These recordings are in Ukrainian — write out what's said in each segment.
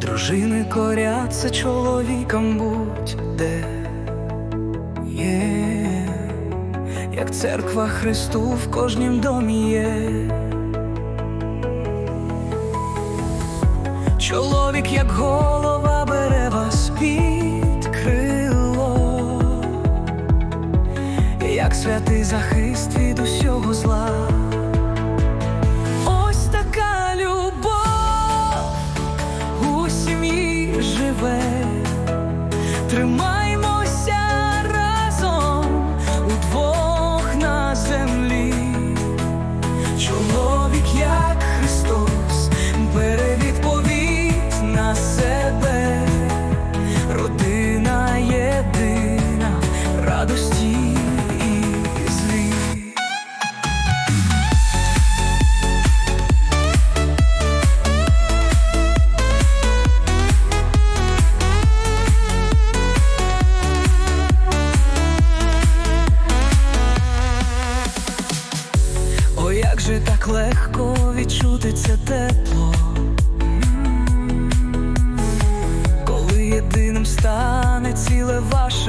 Дружини коряться чоловікам будь-де є, як церква Христу в кожнім домі є. Чоловік, як голова, бере вас під як святий захист від усього зла. Ось така любов у сім'ї живе, тримаймося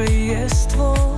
zawsze.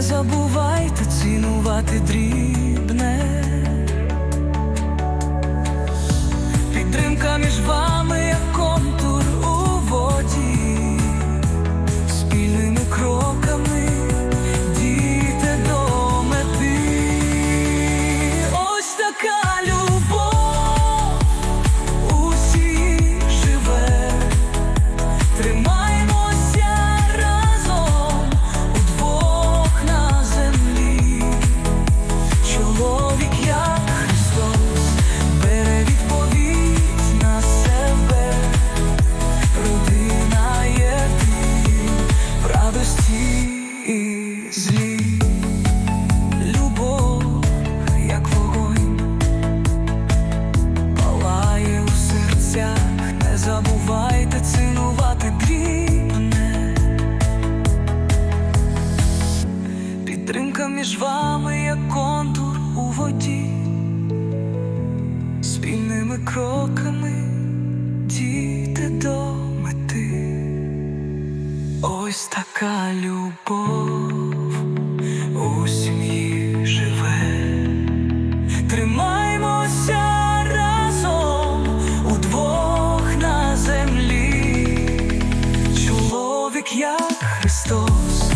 Забувайте цінувати дрібне. Підтримка між вами, як контур у воді, спільними кроками дійте до мети. Ось така любов у сім'ї живе. Тримаймося разом удвох на землі. Чоловік, як Христос.